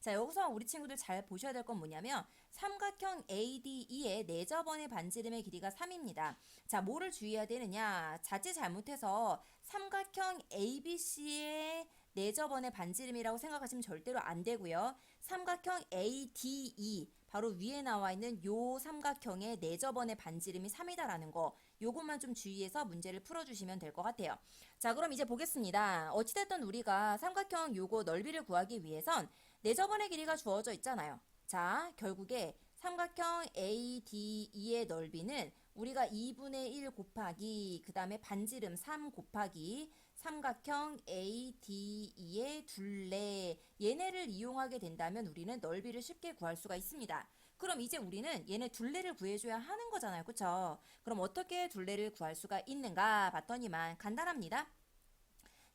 자, 여기서 우리 친구들 잘 보셔야 될 건 뭐냐면 삼각형 ADE의 내저번의 반지름의 길이가 3입니다. 자, 뭐를 주의해야 되느냐? 자칫 잘못해서 삼각형 ABC의 내저번의 반지름이라고 생각하시면 절대로 안 되고요. 삼각형 ADE 바로 위에 나와 있는 요 삼각형의 내저번의 반지름이 3이다라는 거 요것만 좀 주의해서 문제를 풀어주시면 될 것 같아요. 자 그럼 이제 보겠습니다. 어찌됐든 우리가 삼각형 요거 넓이를 구하기 위해선 내저번의 길이가 주어져 있잖아요. 자 결국에 삼각형 ADE의 넓이는 우리가 2분의 1 곱하기 그 다음에 반지름 3 곱하기 삼각형 ADE의 둘레 얘네를 이용하게 된다면 우리는 넓이를 쉽게 구할 수가 있습니다. 그럼 이제 우리는 얘네 둘레를 구해줘야 하는 거잖아요. 그쵸? 그럼 어떻게 둘레를 구할 수가 있는가 봤더니만 간단합니다.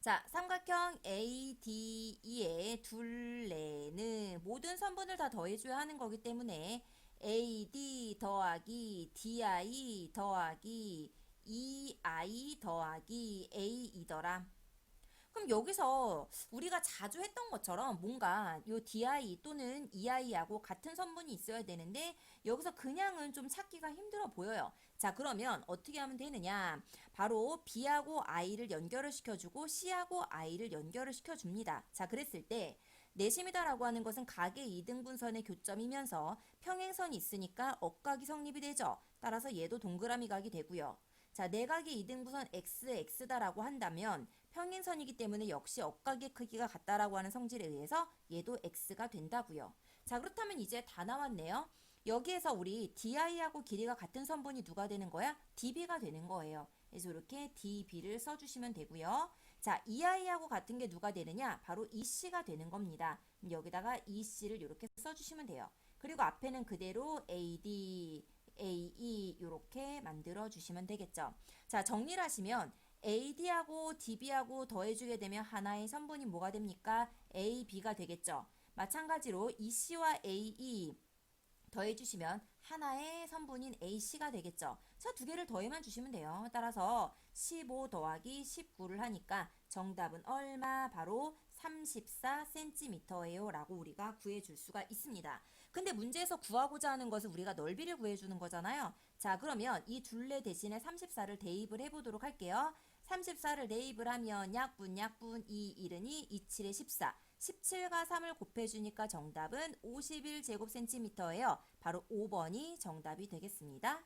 자, 삼각형 ADE의 둘레는 모든 선분을 다 더해줘야 하는 거기 때문에 AD 더하기 DI 더하기 EI 더하기 A이더라. 그럼 여기서 우리가 자주 했던 것처럼 뭔가 요 DI 또는 EI하고 같은 선분이 있어야 되는데 여기서 그냥은 좀 찾기가 힘들어 보여요. 자 그러면 어떻게 하면 되느냐 바로 B하고 I를 연결을 시켜주고 C하고 I를 연결을 시켜줍니다. 자 그랬을 때 내심이다라고 하는 것은 각의 이등분선의 교점이면서 평행선이 있으니까 억각이 성립이 되죠. 따라서 얘도 동그라미 각이 되고요. 자, 내각의 이등분선 x, x다라고 한다면 평행선이기 때문에 역시 억각의 크기가 같다라고 하는 성질에 의해서 얘도 x가 된다고요. 자, 그렇다면 이제 다 나왔네요. 여기에서 우리 di하고 길이가 같은 선분이 누가 되는 거야? db가 되는 거예요. 그래서 이렇게 db를 써주시면 되고요. 자, EI하고 같은 게 누가 되느냐? 바로 EC가 되는 겁니다. 여기다가 EC를 이렇게 써주시면 돼요. 그리고 앞에는 그대로 AD, AE 이렇게 만들어 주시면 되겠죠. 자, 정리를 하시면 AD하고 DB하고 더해주게 되면 하나의 선분이 뭐가 됩니까? AB가 되겠죠. 마찬가지로 EC와 AE 더해주시면 하나의 선분인 AC가 되겠죠. 자, 두 개를 더해만 주시면 돼요. 따라서 15 더하기 19를 하니까 정답은 얼마? 바로 34cm예요. 라고 우리가 구해줄 수가 있습니다. 근데 문제에서 구하고자 하는 것은 우리가 넓이를 구해주는 거잖아요. 자, 그러면 이 둘레 대신에 34를 대입을 해보도록 할게요. 34를 대입을 하면 약분, 약분, 2, 1은 2, 2, 7에 14. 17과 3을 곱해주니까 정답은 51제곱센티미터예요. 바로 5번이 정답이 되겠습니다.